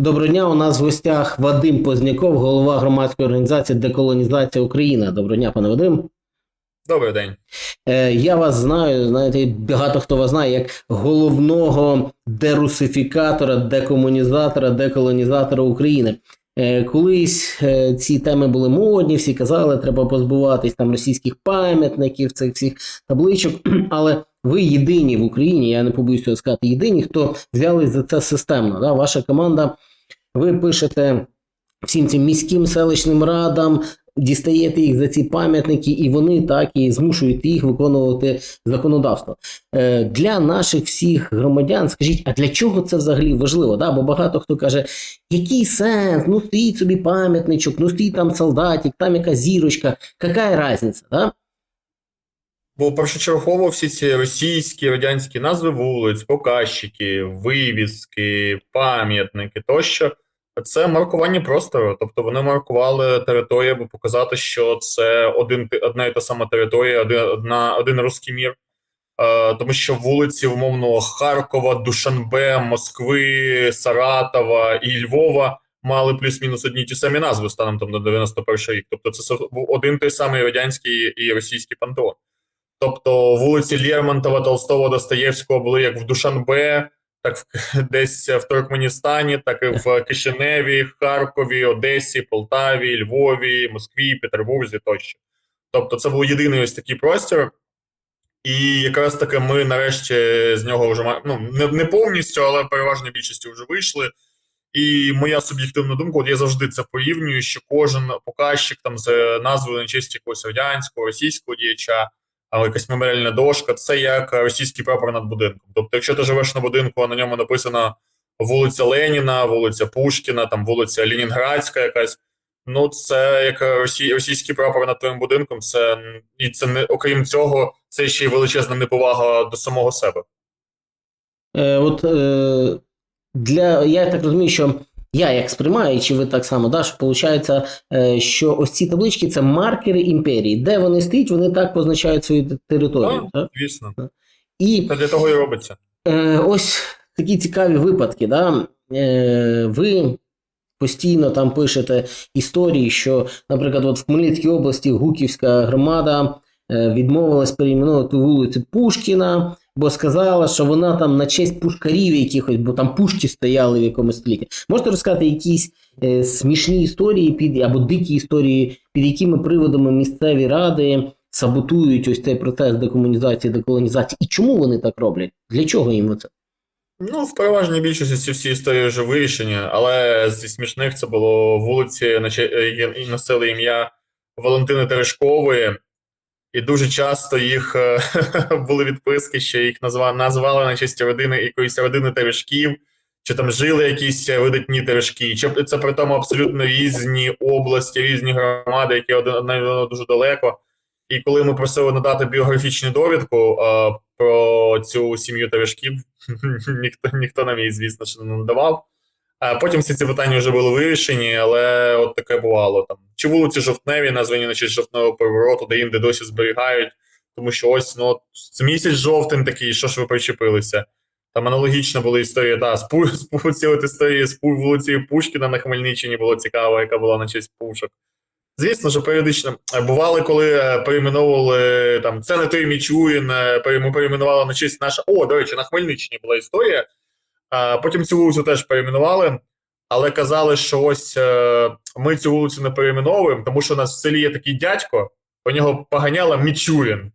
Доброго дня. У нас в гостях Вадим Позняков, голова громадської організації Деколонізація Україна. Доброго дня, пане Вадим. Добрий день. Е, я вас знаю, знаєте, багато хто вас знає як головного дерусифікатора, декомунізатора, деколонізатора України. Е, колись е, ці теми були модні, всі казали, треба позбуватись там російських пам'ятників, цих всіх табличок. Але ви єдині в Україні, я не побоюсь цього сказати, єдині, хто взялись за це системно. Да? Ваша команда, ви пишете всім цим міським селищним радам, дістаєте їх за ці пам'ятники, і вони так і змушують їх виконувати законодавство. Е, для наших всіх громадян, скажіть, а для чого це взагалі важливо? Да? Бо багато хто каже, який сенс? Ну стоїть собі пам'ятничок, ну стоїть там солдатик, там якась зірочка, яка різниця? Да? Бо першочергово всі ці російські радянські назви вулиць, показчики, вивіски, пам'ятники тощо. Це маркування простору. Тобто вони маркували територію, аби показати, що це один одна і та сама територія, один, одна, один русський мір. Е, тому що вулиці, умовно, Харкова, Душанбе, Москви, Саратова і Львова мали плюс-мінус одні ті самі назви станом там на 91 рік. Тобто це був один той самий радянський і російський пантеон. Тобто вулиці Лермонтова, Толстого, Достоєвського були як в Душанбе, так в, десь в Туркменістані, так і в Кишиневі, Харкові, Одесі, Полтаві, Львові, Москві, Петербурзі тощо. Тобто це був єдиний ось такий простір. І якраз таки ми нарешті з нього вже ну, не, не повністю, але переважною більшістю вже вийшли. І моя суб'єктивна думка, от я завжди це порівнюю, що кожен показчик там з назвою на честь якогось радянського, російського діяча, якась меморіальна дошка, це як російський прапор над будинком. Тобто, якщо ти живеш на будинку, а на ньому написано вулиця Леніна, вулиця Пушкіна, там вулиця Ленінградська якась. Ну, це як росі... російський прапор над твоїм будинком. Це і це не окрім цього, це ще й величезна неповага до самого себе. Е, от е, для я так розумію, що я як сприймаю, і чи ви так само, да, що виходить, е, що ось ці таблички це маркери імперії. Де вони стоять, вони так позначають свою територію. Так. Так? Звісно, І це для того і робиться. Е, ось такі цікаві випадки. Да? Е, ви постійно там пишете історії, що, наприклад, от в Хмельницькій області Гуківська громада відмовилась перейменувати вулицю Пушкіна, бо сказала, що вона там на честь пушкарів якихось, бо там пушки стояли в якомусь столітті. Можете розказати якісь е, смішні історії під або дикі історії, під якими приводами місцеві ради саботують ось цей процес декомунізації, деколонізації, і чому вони так роблять? Для чого їм це? Ну, в переважній більшості ці всі історії вже вирішені, але зі смішних це було вулиці, на че- е, які носили ім'я Валентини Терешкової, і дуже часто їх е, були відписки, що їх назва, назвали на честь родини якоїсь родини Терешків, чи там жили якісь видатні Терешки. Чи це при тому абсолютно різні області, різні громади, які одна дуже далеко. І коли ми просили надати біографічну довідку е, про цю сім'ю Терешків, ніхто, ніхто нам її, звісно, що не надавав. А потім всі ці питання вже були вирішені, але от таке бувало там. Чи вулиці Жовтневі, названі на честь жовтневого перевороту, де інде досі зберігають, тому що ось ну, це місяць жовтень такий, що ж ви причепилися. Там аналогічно була історія, да, з Пу- історії з вулицею Пушкіна на Хмельниччині було цікаво, яка була на честь пушок. Звісно, що періодично Е, бували, коли е, перейменовували там це не той Мічуїн, е, ми перейменували на честь наша. О, до речі, на Хмельниччині була історія. Потім цю вулицю теж перейменували, але казали, що ось е, ми цю вулицю не перейменовуємо, тому що у нас в селі є такий дядько, у нього поганяла Мічурін.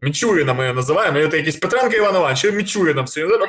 Мічуріна ми його називаємо, і це якийсь Петренко Іван Іванович, що Мічуріном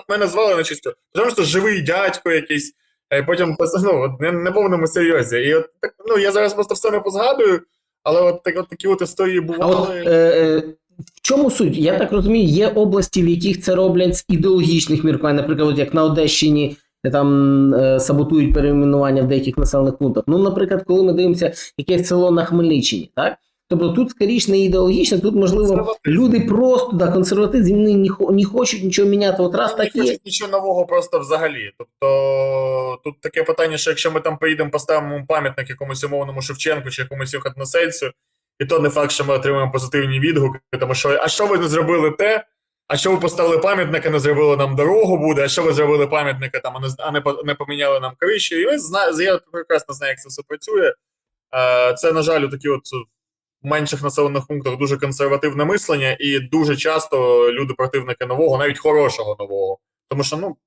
Ми назвали на цього. Тому що живий дядько якийсь. І потім ну, не, не повному серйозі. І от так, ну я зараз просто все не позгадую, але от, так, от такі от історії А от бували. е, е, в чому суть? Я так розумію, є області, в яких це роблять з ідеологічних міркувань, наприклад, як на Одещині. Там е, саботують перейменування в деяких населених пунктах. Ну, наприклад, коли ми дивимося якесь село на Хмельниччині, так? Тобто тут скоріше не ідеологічно, тут можливо люди просто да, консерватизм вони не, не хочуть нічого міняти. От раз Ну, не є. нічого нового просто взагалі. Тобто тут таке питання, що якщо ми там поїдемо, поставимо пам'ятник якомусь умовному Шевченку чи якомусь односельцю, і то не факт, що ми отримаємо позитивні відгуки, тому що а що ви не зробили те? А що ви поставили пам'ятник, не зробили нам дорогу буде, а що ви зробили пам'ятника, там, а не, а не, не поміняли нам криші. І ви зна, я прекрасно знаю, як це все працює. Е, Це, на жаль, у такі от менших населених пунктах дуже консервативне мислення, і дуже часто люди противники нового, навіть хорошого нового. Тому що, ну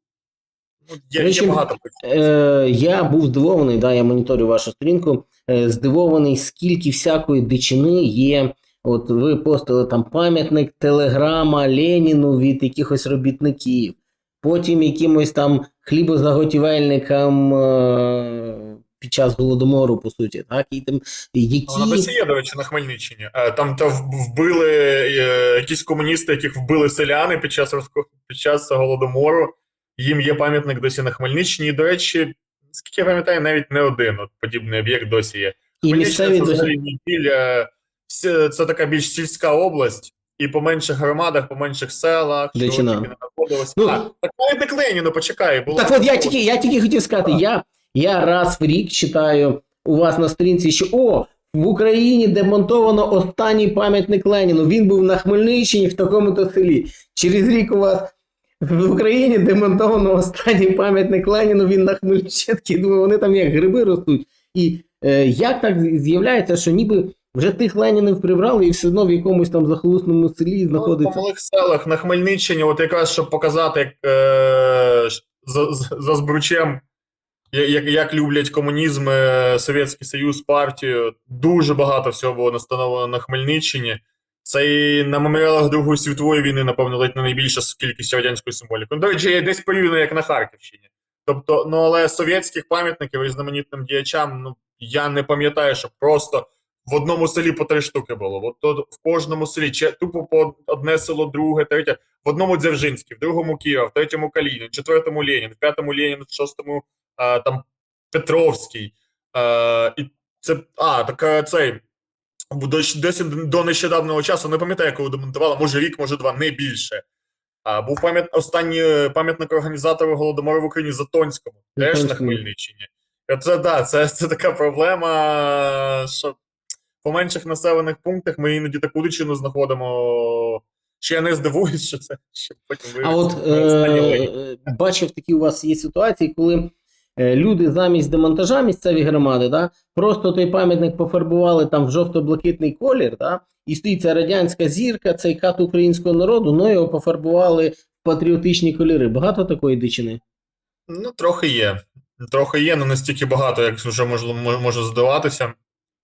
є, речі, є багато. Е, я був здивований, да, я моніторю вашу сторінку, е, здивований, скільки всякої дичини є. От ви постили там пам'ятник телеграма Леніну від якихось робітників, потім якимось там хлібозаготівельникам е, під час голодомору, по суті, так, і там які. Є, до речі, на Хмельниччині. Е, Там то вбили е, якісь комуністи, яких вбили селяни під час під час голодомору. Їм є пам'ятник досі на Хмельниччині. І, до речі, скільки я пам'ятаю, навіть не один от подібний об'єкт досі є. І Хмельниччина місцеві це взагалі це, така більш сільська область, і по менших громадах, по менших селах, що тільки не знаходилось. Ну, а, так пам'ятник Леніну, почекай. Було Так от я тільки, я тільки хотів сказати, я, я раз в рік читаю у вас на сторінці, що о, в Україні демонтовано останній пам'ятник Леніну. Він був на Хмельниччині в такому-то селі. Через рік у вас в Україні демонтовано останній пам'ятник Леніну, він на Хмельниччині. Думаю, вони там як гриби ростуть. І е, як так з'являється, що ніби вже тих Ленінів прибрали і все одно в якомусь там захолусному селі Ну, знаходиться. малих селах на Хмельниччині, от якраз щоб показати, як е, за, за, за збручем, як, як люблять комунізм, е, Совєтський Союз, партію. Дуже багато всього було настановлено на Хмельниччині. Це і на меморіалах Другої світової війни, напевно, ледь не найбільша з кількістю радянської символіки. Ну, до речі, є десь порівняно, як на Харківщині. Тобто, ну але совєтських пам'ятників і різноманітним діячам, ну я не пам'ятаю, що просто в одному селі по три штуки було. От то в кожному селі чи тупо по одне село, друге, третє. В одному Дзержинський, в другому Кіра, в третьому Калінін, в четвертому Ленін, в п'ятому Ленін, в шостому а, там Петровський. А, і це а, так цей. До, досі до нещодавнього часу не пам'ятаю, коли демонтували, може рік, може два, не більше. А, був пам'ят, останній е, пам'ятник організатору Голодомору в Україні Затонському, теж на Хмельниччині. Це да, це, це така проблема, що по менших населених пунктах ми іноді таку дичину знаходимо. Що я не здивуюсь, що це що потім А от е, бачив такі у вас є ситуації, коли люди замість демонтажа місцеві громади, да, просто той пам'ятник пофарбували там в жовто-блакитний колір, да, і стоїть ця радянська зірка, цей кат українського народу, ну його пофарбували в патріотичні кольори. Багато такої дичини. Ну, трохи є. Трохи є, але настільки багато, як вже можу, може здаватися.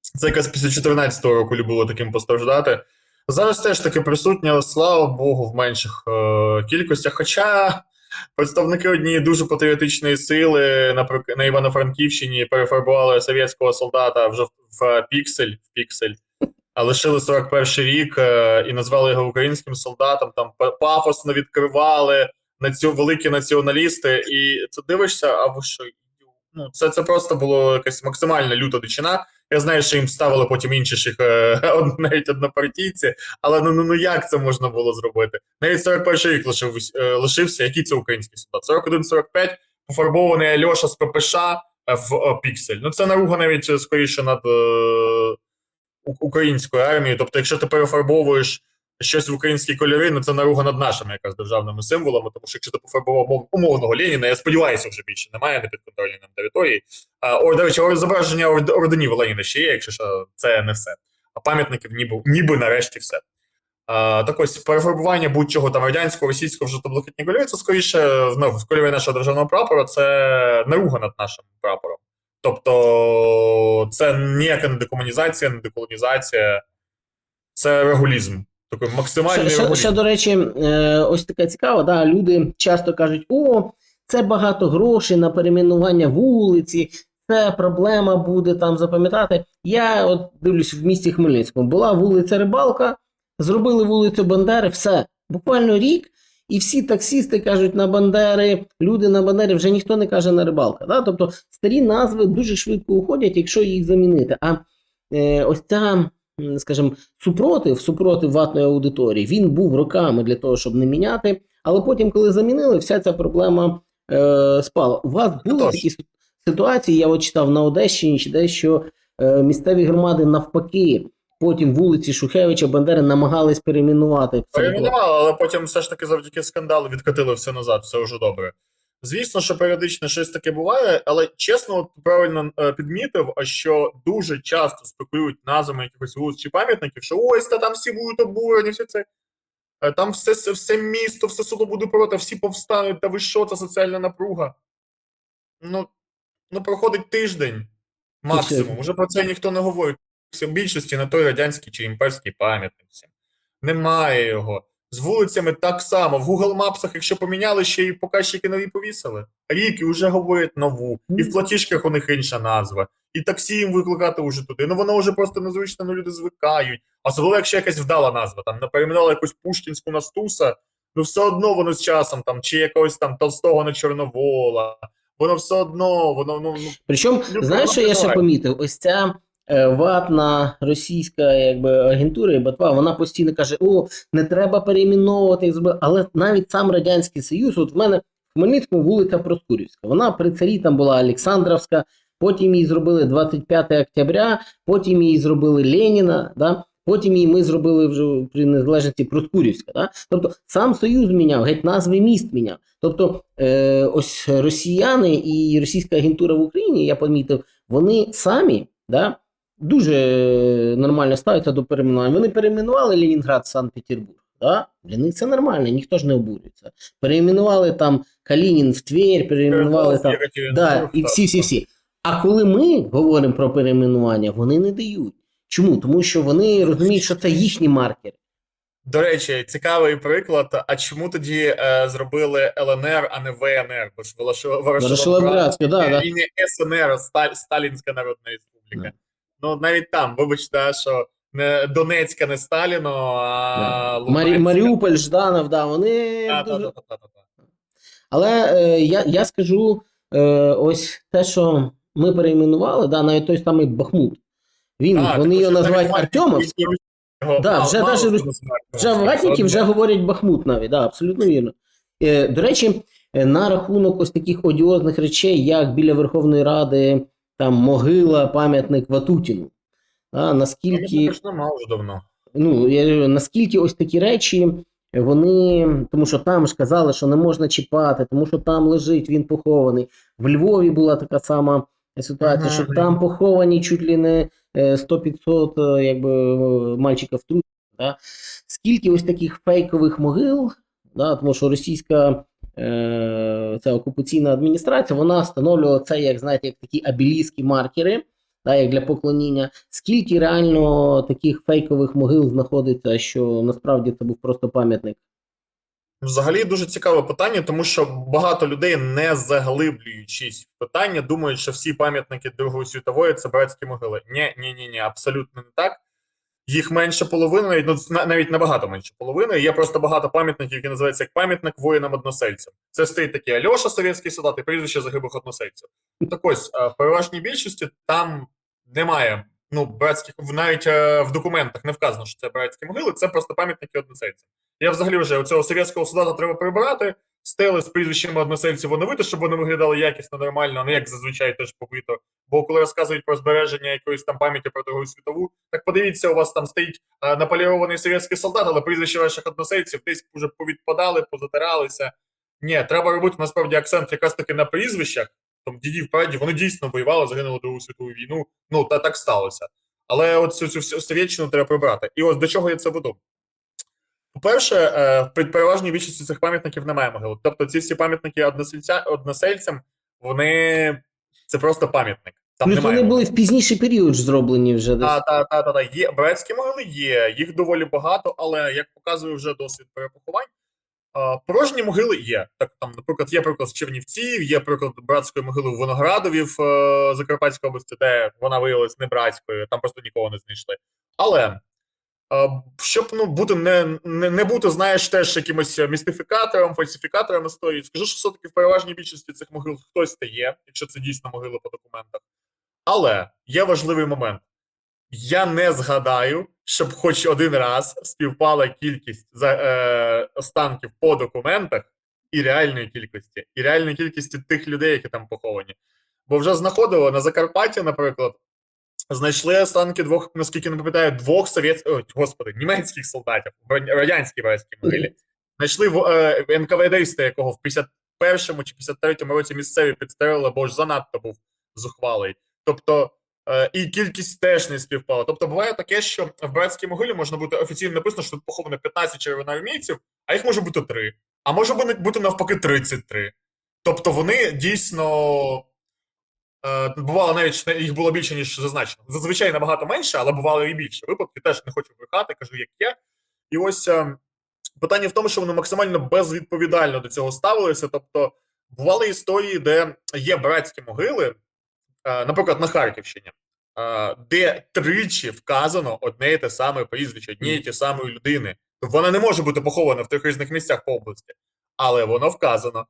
Це якраз після 14 року любило таким постраждати. Зараз теж таки присутнє, слава Богу, в менших е, кількостях. Хоча представники однієї дуже патріотичної сили наприк- на Івано-Франківщині перефарбували совєтського солдата вже в, піксель, в піксель, а лишили 41 рік е, і назвали його українським солдатом. Там пафосно відкривали наці... великі націоналісти, і це дивишся, а ви що? Ну, це, це просто було якась максимальна люта дичина. Я знаю, що їм ставили потім інші е, навіть однопартійці, але ну, ну, ну як це можна було зробити? Навіть 41 рік лишив, е, лишився, який це український солдат? 41-45, пофарбований Альоша з ППШ е, в піксель. Ну це наруга навіть скоріше над е, українською армією. Тобто, якщо ти перефарбовуєш щось в українські кольори, ну це наруга над нашими якраз державними символами, тому що якщо ти пофарбував умовного Леніна, я сподіваюся, вже більше немає на підконтрольній нам території. А, до речі, зображення орденів Леніна ще є, якщо що, це не все. А пам'ятників ніби, ніби нарешті все. А, так ось перефарбування будь-чого там радянського, російського в жовто-блакитні кольори, це скоріше ну, в кольори нашого державного прапора, це наруга над нашим прапором. Тобто це ніяка не декомунізація, не деколонізація, це регулізм. Такий максимальний Ще, ще, ще, до речі, е, ось така цікава, да, люди часто кажуть: о, це багато грошей на перейменування вулиці, це проблема буде там запам'ятати. Я от дивлюсь в місті Хмельницькому, була вулиця Рибалка, зробили вулицю Бандери, все, буквально рік. І всі таксісти кажуть на Бандери, люди на Бандери, вже ніхто не каже на рибалка. Да? Тобто старі назви дуже швидко уходять, якщо їх замінити. А е, ось ця, скажімо, супротив, супротив ватної аудиторії, він був роками для того, щоб не міняти. Але потім, коли замінили, вся ця проблема е, спала. У вас були Тож. такі ситуації, я от читав на Одещині, чи десь, що е, місцеві громади навпаки потім вулиці Шухевича, Бандери намагались перейменувати. Перейменували, але потім все ж таки завдяки скандалу відкатили все назад, все вже добре. Звісно, що періодично щось таке буває, але чесно, от правильно е, підмітив, що дуже часто спекулюють назвами якихось вулиць чи пам'ятників, що ось та там всі будуть обурені, все це. Е, Там все, все, все місто, все село буде проти, всі повстануть, та ви що, це соціальна напруга. Ну, ну проходить тиждень максимум. Уже про це ніхто не говорить. В більшості на той радянський чи імперський пам'ятник. Немає його. З вулицями так само. В Google Maps, якщо поміняли, ще й показчики нові повісили. Рік і вже говорять нову. І в платіжках у них інша назва. І таксі їм викликати вже туди. Ну воно вже просто незвично, ну люди звикають. Особливо, якщо якась вдала назва, там не перейменували якусь Пушкінську на Стуса, ну все одно воно з часом, там, чи якогось там Толстого на Чорновола. Воно все одно, воно ну, ну Причому, знаєш, що я ще помітив? Ось ця ватна російська якби, агентура і Батва, вона постійно каже: о, не треба перейменовувати, але навіть сам Радянський Союз, от в мене в Хмельницькому вулиця Проскурівська. Вона при царі там була Олександровська, потім її зробили 25 октября, потім її зробили Леніна, да? потім її ми зробили вже при незалежності Проскурівська. Да? Тобто сам Союз міняв, геть назви міст міняв. Тобто, е, ось росіяни і російська агентура в Україні, я помітив, вони самі да, дуже нормально ставляться до перейменування. Вони перейменували Ленінград Санкт-Петербург. Да? Для них це нормально, ніхто ж не обурюється. Перейменували там Калінін в Тверь, перейменували там. Да, і всі, всі, всі. А коли ми говоримо про перейменування, вони не дають. Чому? Тому що вони розуміють, що це їхні маркери. До речі, цікавий приклад. А чому тоді е, зробили ЛНР, а не ВНР? Бо ж Ворошиловградська, да, да. СНР, Сталь, Сталінська Народна Республіка. Ну навіть там, вибачте, що не Донецька не Сталіно, а Марі, Маріуполь, Жданов, да, вони Да, дуже... да, да, да, да, да. Але е, я, я скажу е, ось те, що ми перейменували, да, навіть той самий Бахмут. Він, А, вони його називають Артемовськ. Да, вже мало даже хто Вже вже говорять Бахмут навіть, да, абсолютно вірно. Е, до речі, е, на рахунок ось таких одіозних речей, як біля Верховної Ради, там могила, пам'ятник Ватутіну. Ну, наскільки, вже давно. ну, я, наскільки ось такі речі, вони, тому що там ж казали, що не можна чіпати, тому що там лежить, він похований. В Львові була така сама ситуація, що Мгм. там поховані чуть ли не е, 100-500 е, якби, е, мальчиків трусів. Да? Скільки ось таких фейкових могил, да? тому що російська е, ця окупаційна адміністрація, вона встановлювала це, як знаєте, як такі абілійські маркери, да, як для поклоніння. Скільки реально таких фейкових могил знаходиться, що насправді це був просто пам'ятник? Взагалі дуже цікаве питання, тому що багато людей, не заглиблюючись в питання, думають, що всі пам'ятники Другої світової це братські могили. Ні, ні, ні, ні, абсолютно не так. Їх менше половини, навіть, ну, навіть набагато менше половини. Є просто багато пам'ятників, які називаються як пам'ятник воїнам-односельцям. Це стоїть такі Альоша, совєтський солдат, і прізвище загиблих односельців. Так ось, е, в переважній більшості там немає ну, братських, навіть е, в документах не вказано, що це братські могили, це просто пам'ятники односельцям. Я взагалі вже цього совєтського солдата треба прибирати, стели з прізвищами односельців оновити, щоб вони виглядали якісно, нормально, а не як зазвичай теж побито. Бо коли розказують про збереження якоїсь там пам'яті про Другу світову, так подивіться, у вас там стоїть е, наполірований совєтський солдат, але прізвища ваших односельців десь вже повідпадали, позатиралися. Ні, треба робити насправді акцент якраз таки на прізвищах. Там дідів прадів, вони дійсно воювали, загинули Другу світову війну. Ну та так сталося. Але от цю, цю всю совєтщину треба прибрати. І ось до чого я це веду. По-перше, е, в пер- переважній більшості цих пам'ятників немає могил. Тобто ці всі пам'ятники односельця, односельцям, вони це просто пам'ятник. Там Плюс немає вони могил. були в пізніший період ж зроблені вже десь. Та, та, та, та, та. Є братські могили є, їх доволі багато, але як показує вже досвід перепоховань, порожні могили є. Так, там, наприклад, є приклад з Чернівців, є приклад братської могили в Виноградові в е, Закарпатській області, де вона виявилась не братською, там просто нікого не знайшли. Але щоб ну, бути не, не, не бути, знаєш, теж якимось містифікатором, фальсифікатором історії, скажу, що все-таки в переважній більшості цих могил хтось та є, якщо це дійсно могили по документах. Але є важливий момент. Я не згадаю, щоб хоч один раз співпала кількість е, останків по документах і реальної кількості, і реальної кількості тих людей, які там поховані. Бо вже знаходило на Закарпатті, наприклад, знайшли останки двох, наскільки не пам'ятаю, двох совєтських, господи, німецьких солдатів радянській братській могилі. Знайшли в е, НКВДиста, якого в 51-му чи 53-му році місцеві підстрелили, бо ж занадто був зухвалий. Тобто, е, і кількість теж не співпала. Тобто, буває таке, що в братській могилі можна бути офіційно написано, що тут поховано 15 червоноармійців, а їх може бути 3. А може бути навпаки 33. Тобто вони дійсно. Е, бувало навіть, що їх було більше, ніж зазначено. Зазвичай набагато менше, але бувало і більше. Випадки теж не хочу брехати, кажу, як є. І ось е, питання в тому, що вони максимально безвідповідально до цього ставилися. Тобто, бували історії, де є братські могили, е, наприклад, на Харківщині, де тричі вказано одне і те саме прізвище, однієї ті самої людини. Тобто вона не може бути похована в трьох різних місцях по області, але воно вказано.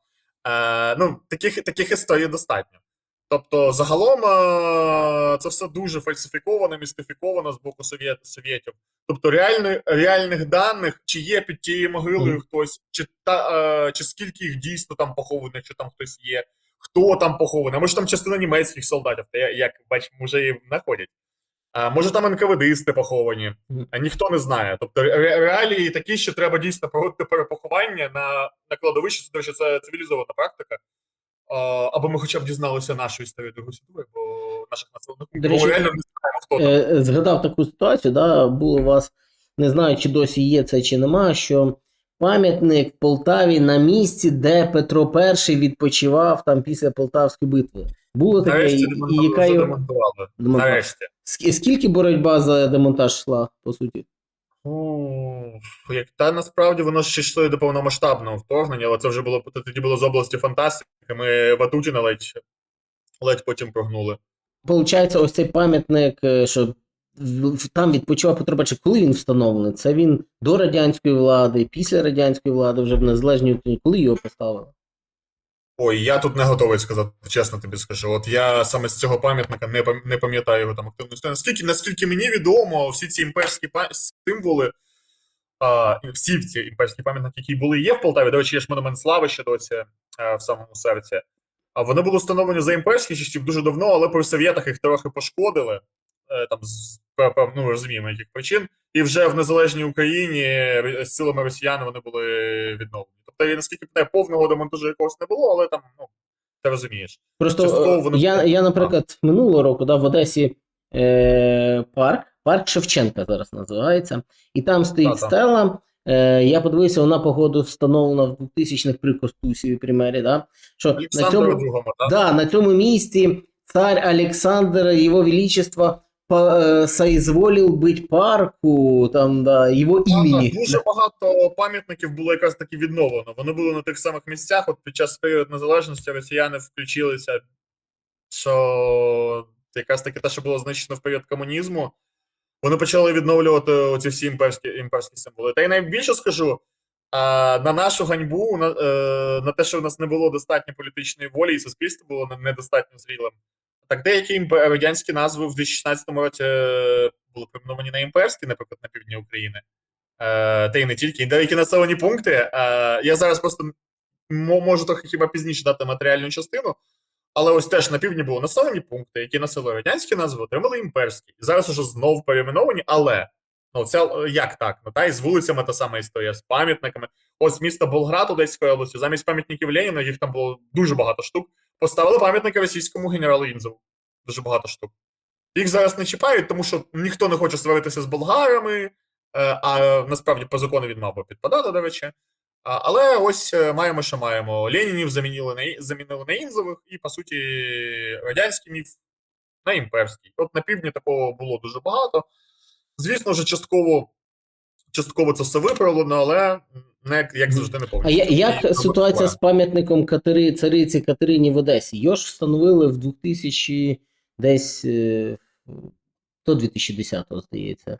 Ну, таких, таких історій достатньо. Тобто, загалом е, це все дуже фальсифіковано, містифіковано з боку совєт, совєтів. Тобто, реальної, реальних даних, чи є під тією могилою хтось, чи, та, е, чи скільки їх дійсно там похованих, чи там хтось є, хто там похований, а може там частина німецьких солдатів, та як бачимо, вже і знаходять. А, може там НКВДисти поховані, а ніхто не знає. Тобто ре- реалії такі, що треба дійсно проводити перепоховання на, на кладовищі, до речі, це цивілізована практика. А, аби ми хоча б дізналися нашу історію Другої світової, бо наших населених пунктів реально не знаємо, хто там. Е, Згадав таку ситуацію, да, було у вас, не знаю, чи досі є це чи нема, що пам'ятник в Полтаві на місці, де Петро І відпочивав там після Полтавської битви. Було таке, Нарешті і, і яка його... задемонтували. Нарешті. Ск- Скільки боротьба за демонтаж йшла, по суті? Ну, як та насправді воно ще йшло до повномасштабного вторгнення, але це вже було тоді було з області фантастики. Ми Ватутіна ледь, ледь потім прогнули. Получається, ось цей пам'ятник, е, що там відпочивав Петро І. Коли він встановлений? Це він до радянської влади, після радянської влади, вже в незалежній Україні. Коли його поставили? Ой, я тут не готовий сказати, чесно тобі скажу. От я саме з цього пам'ятника не, пам'ятаю його там активну. Наскільки, наскільки мені відомо, всі ці імперські символи, а, всі ці імперські пам'ятники, які були є в Полтаві, до речі, є ж монумент слави ще досі а, в самому серці. А вони були встановлені за імперських часів дуже давно, але при совєтах їх трохи пошкодили. е, Там з ну, розуміємо, яких причин. І вже в незалежній Україні з силами росіян вони були відновлені. Тобто, я наскільки пам'ятаю, повного демонтажу якогось не було, але там, ну, ти розумієш. Просто воно я, я, наприклад, минулого року да, в Одесі е, парк, парк Шевченка зараз називається, і там стоїть Та-та. стела. Е, я подивився, вона погоду встановлена в 2000-х при Костусіві примері. Да, що на цьому, Другому, так? да, на цьому місці цар Олександр, його величество, по- е, соизволил быть парку, там, да, його імені. Дуже багато пам'ятників було якраз таки відновлено. Вони були на тих самих місцях. От під час періоду незалежності росіяни включилися, що якраз таки те, що було знищено в період комунізму, вони почали відновлювати оці всі імперські, імперські символи. Та й найбільше скажу. На нашу ганьбу, на, е, на те, що в нас не було достатньо політичної волі, і суспільство було недостатньо зрілим. Так деякі радянські назви в 2016 році е, були перейменовані на імперські, наприклад, на півдні України. Е, та й не тільки, і деякі населені пункти. Е, я зараз просто можу трохи хіба пізніше дати матеріальну частину, але ось теж на півдні були населені пункти, які носили радянські назви, отримали імперські. І зараз уже знов перейменовані, але ну це як так? Ну та й з вулицями та сама історія, з пам'ятниками. Ось місто Болград Одеської області, замість пам'ятників Леніна, їх там було дуже багато штук. Поставили пам'ятники російському генералу Інзову. Дуже багато штук. Їх зараз не чіпають, тому що ніхто не хоче сваритися з болгарами, е, а насправді по закону він мав би підпадати, до речі. Але ось е, маємо, що маємо. Ленінів замінили на, замінили на інзових, і, по суті, радянський міф на імперський. От на півдні такого було дуже багато. Звісно вже частково, частково це все виправлено, але не як, як завжди не А повністю. я, як І ситуація з пам'ятником Катери, цариці Катерині в Одесі? Його ж встановили в 2000 десь е, до 2010-го, здається.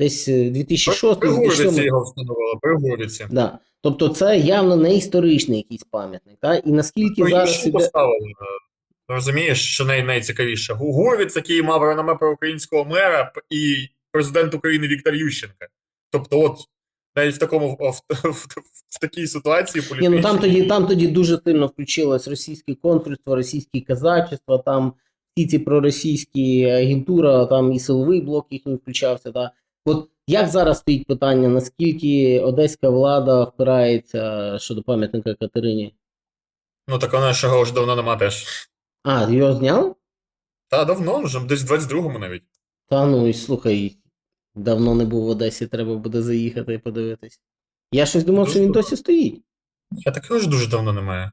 Десь е, 2006 При Гурвіці 2007 його встановили, при Гурвіці. Да. Тобто це явно не історичний якийсь пам'ятник. І наскільки Ну, зараз іде... поставили. Розумієш, що най- найцікавіше. Гу- який мав реноме про українського мера, і президент України Віктор Ющенко. Тобто, от навіть в такому в, в, в, такій ситуації Ні, ну там тоді, там тоді дуже сильно включилось російське консульство, російське казачество, там всі ці проросійські агентура, там і силовий блок їхній включався. Да. От як зараз стоїть питання, наскільки одеська влада впирається щодо пам'ятника Катерині? Ну так вона ж його вже давно нема теж. А, його зняли? Та давно, вже десь в 22-му навіть. Та ну і слухай, давно не був в Одесі, треба буде заїхати і подивитись. Я щось думав, що він досі стоїть. Я такого ж дуже давно немає.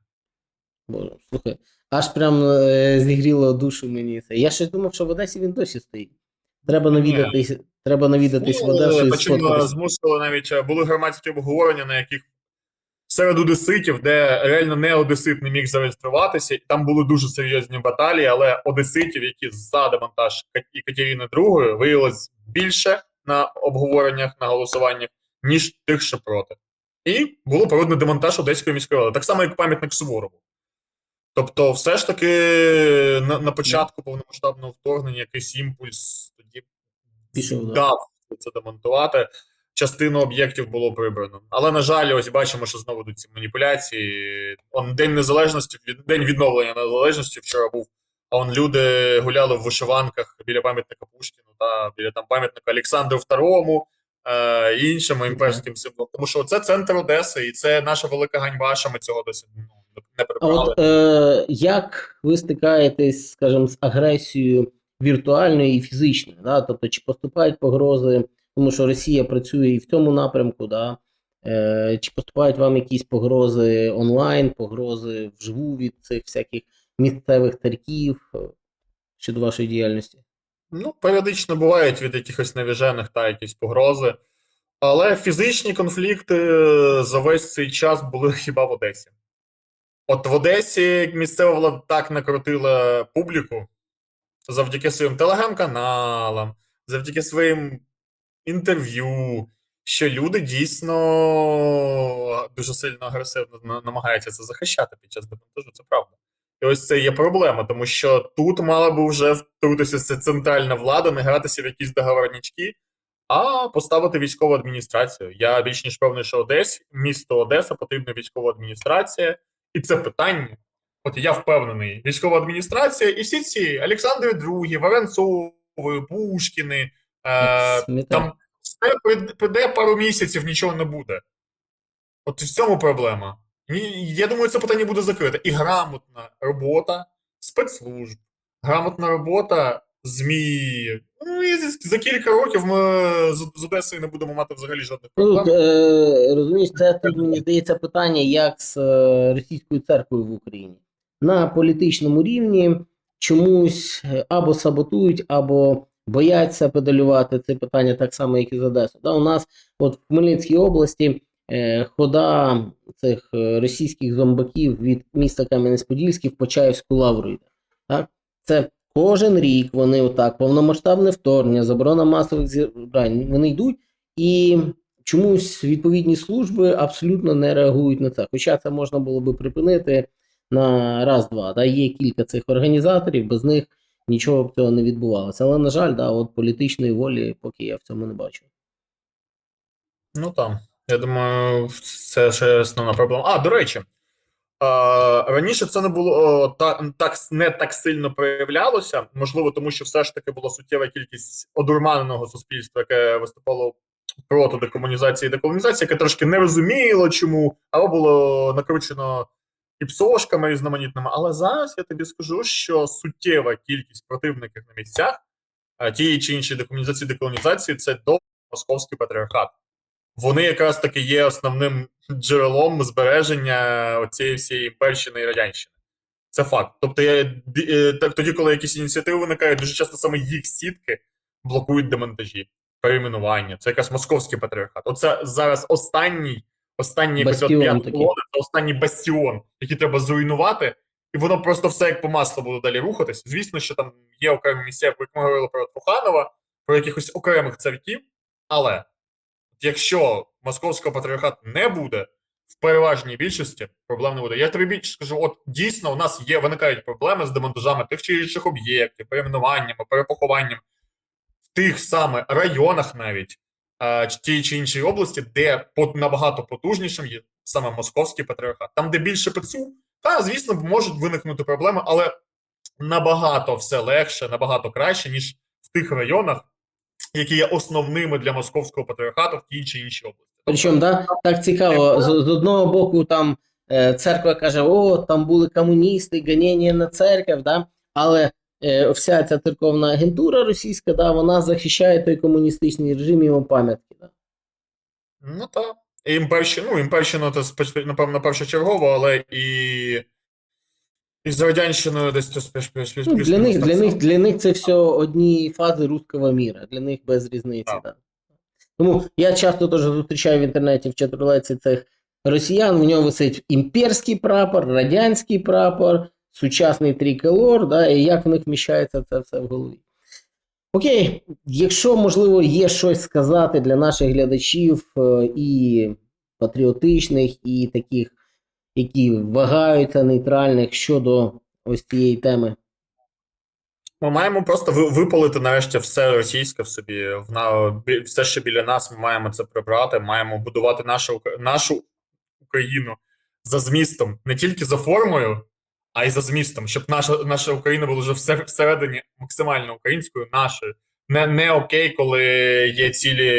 Боже, слухай, аж прям е, зігріло душу мені це. Я щось думав, що в Одесі він досі стоїть. Треба навідатись, треба навідатись в Одесу і Причому сфоткатись. змусили навіть е, були громадські обговорення, на яких серед одеситів, де реально не одесит не міг зареєструватися, і там були дуже серйозні баталії, але одеситів, які за демонтаж Кат- і Катерини II, виявилось більше на обговореннях, на голосуваннях, ніж тих, що проти. І було проведено демонтаж Одеської міської ради, так само, як пам'ятник Суворову. Тобто, все ж таки на, на початку повномасштабного вторгнення якийсь імпульс тоді Пішов, дав це демонтувати. Частину об'єктів було прибрано. Але, на жаль, ось бачимо, що знову йдуть ці маніпуляції. Он День Незалежності, День відновлення незалежності вчора був. А он люди гуляли в вишиванках біля пам'ятника Пушкіну, та біля там пам'ятника Олександру II е, і іншим імперським символам. Тому що це центр Одеси, і це наша велика ганьба, що ми цього досі ну, не прибрали. от е, як ви стикаєтесь, скажімо, з агресією віртуальною і фізичною? Да? Тобто, чи поступають погрози, тому що Росія працює і в цьому напрямку, да? е, чи поступають вам якісь погрози онлайн, погрози вживу від цих всяких місцевих церків е, щодо вашої діяльності? Ну, періодично бувають від якихось навіжених та якісь погрози. Але фізичні конфлікти е, за весь цей час були хіба в Одесі. От в Одесі місцева влада так накрутила публіку завдяки своїм телеграм-каналам, завдяки своїм інтерв'ю, що люди дійсно дуже сильно агресивно намагаються це захищати під час демонтажу, це правда. І ось це є проблема, тому що тут мала би вже втрутитися центральна влада, не гратися в якісь договорнички, а поставити військову адміністрацію. Я більш ніж певний, що Одесь, місто Одеса потрібна військова адміністрація, і це питання. От я впевнений, військова адміністрація і всі ці Олександри II, Воронцови, Пушкіни, е, там все прийде пару місяців, нічого не буде. От в цьому проблема. Я думаю, це питання буде закрите. І грамотна робота спецслужб, грамотна робота ЗМІ. Ну і за- кілька років ми з Одесою не будемо мати взагалі жодних Ну, проблем. е, розумієш, це тут мені здається питання, як з е, російською церквою в Україні. На політичному рівні чомусь е, або саботують, або бояться педалювати це питання так само, як і з Одесою. Да, у нас от в Хмельницькій області хода цих е, російських зомбаків від міста Кам'янець-Подільський в Почаївську лавру. Так? Це кожен рік вони отак, повномасштабне вторгнення, заборона масових зібрань. Вони йдуть і чомусь відповідні служби абсолютно не реагують на це. Хоча це можна було би припинити на раз-два. Да? Є кілька цих організаторів, без них нічого б цього не відбувалося. Але, на жаль, да, от політичної волі поки я в цьому не бачу. Ну там. Я думаю, це ще основна проблема. А, до речі, раніше це не було так, не так сильно проявлялося. Можливо, тому що все ж таки була суттєва кількість одурманеного суспільства, яке виступало проти декомунізації і деколонізації, яке трошки не розуміло, чому, або було накручено і псошками різноманітними. Але зараз я тобі скажу, що суттєва кількість противників на місцях тієї чи іншої декомунізації деколонізації це до московський патріархат вони якраз таки є основним джерелом збереження цієї всієї імперщини і радянщини. Це факт. Тобто, я, е, так, тоді, коли якісь ініціативи виникають, дуже часто саме їх сітки блокують демонтажі, перейменування. Це якраз московський патріархат. Оце зараз останній, останній п'ята це останній бастіон, який треба зруйнувати, і воно просто все як по маслу буде далі рухатись. Звісно, що там є окремі місця, як ми говорили про Труханова, про якихось окремих царків, але якщо московського патріархату не буде, в переважній більшості проблем не буде. Я тобі більше скажу: от дійсно у нас є виникають проблеми з демонтажами тих чи інших об'єктів, перейменуваннями, перепохованням в тих саме районах, навіть а, чи іншої області, де набагато потужнішим є саме московський патріархат. Там, де більше ПЦУ, та звісно можуть виникнути проблеми, але набагато все легше, набагато краще, ніж в тих районах, які є основними для московського патріархату в тій чи іншій області. Причому, да, так цікаво, з, з одного боку, там е, церква каже, о, там були комуністи, ганіння на церкву, да? але е, вся ця церковна агентура російська, да, вона захищає той комуністичний режим його пам'ятки. Да? Ну так. І імперщина, ну, імперщина це напевно першочергово, але і. І з радянщиною десь то спеш- плюс- Ну, плюс- для, них, для, них, для них це все одні фази руського міра, для них без різниці. Так. Да. Тому я часто теж зустрічаю в інтернеті в чатрулеці цих росіян, в нього висить імперський прапор, радянський прапор, сучасний триколор, да, і як в них вміщається це все в голові. Окей, якщо, можливо, є щось сказати для наших глядачів е, і патріотичних, і таких, які вагаються нейтральних щодо ось цієї теми. Ми маємо просто випалити нарешті все російське в собі. В на бі- все, що біля нас, ми маємо це прибрати. Маємо будувати нашу нашу Україну за змістом, не тільки за формою, а й за змістом, щоб наша наша Україна була вже все всередині максимально українською, нашою. Не, не окей, коли є цілі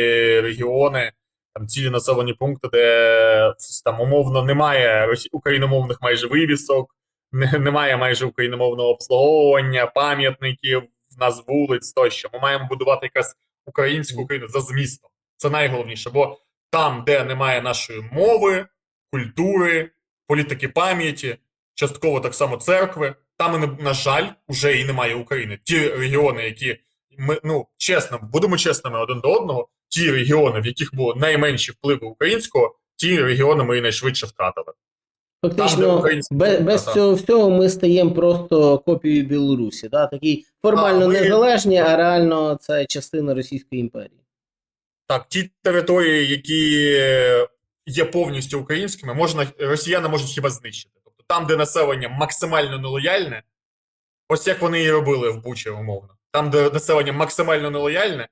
регіони, там цілі населені пункти, де там умовно немає україномовних майже вивісок, не- немає майже україномовного обслуговування, пам'ятників, в нас вулиць тощо. Ми маємо будувати якраз українську Україну за змістом. Це найголовніше, бо там, де немає нашої мови, культури, політики пам'яті, частково так само церкви, там, на жаль, уже і немає України. Ті регіони, які ми ну чесно, будемо чесними один до одного. Ті регіони, в яких було найменші впливи українського, ті регіони ми найшвидше втратили. Фактично, без, без цього всього ми стаємо просто копією Білорусі. Да? Такий формально А, ми- незалежні, а реально це частина Російської імперії. Так, ті території, які є повністю українськими, можна росіяни можуть хіба знищити. Тобто там, де населення максимально нелояльне, ось як вони і робили в Бучі, умовно. Там, де населення максимально нелояльне,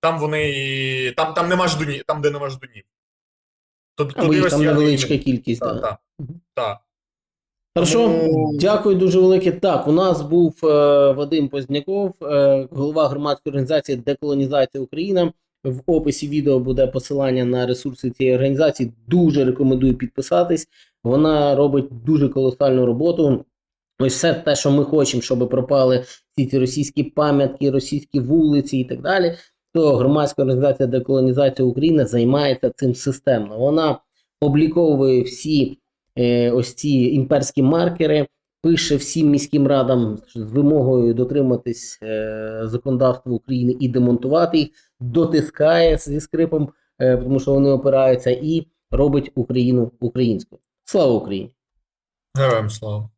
там вони і- там, там нема ждунів, там, де нема ждунів. Туди, Або їх там росіяни невеличка кількість. Так, Да. так, так. Хорошо, Тому- дякую дуже велике. Так, у нас був е, Вадим Позняков, е, голова громадської організації Деколонізація Україна. В описі відео буде посилання на ресурси цієї організації. Дуже рекомендую підписатись. Вона робить дуже колосальну роботу. Ось все те, що ми хочемо, щоб пропали всі ці російські пам'ятки, російські вулиці і так далі. То громадська організація Деколонізація України займається цим системно. Вона обліковує всі е, ось ці імперські маркери, пише всім міським радам з вимогою дотриматись е, законодавства України і демонтувати їх, дотискає зі скрипом, е, тому що вони опираються, і робить Україну українською. Слава Україні! Героям слава.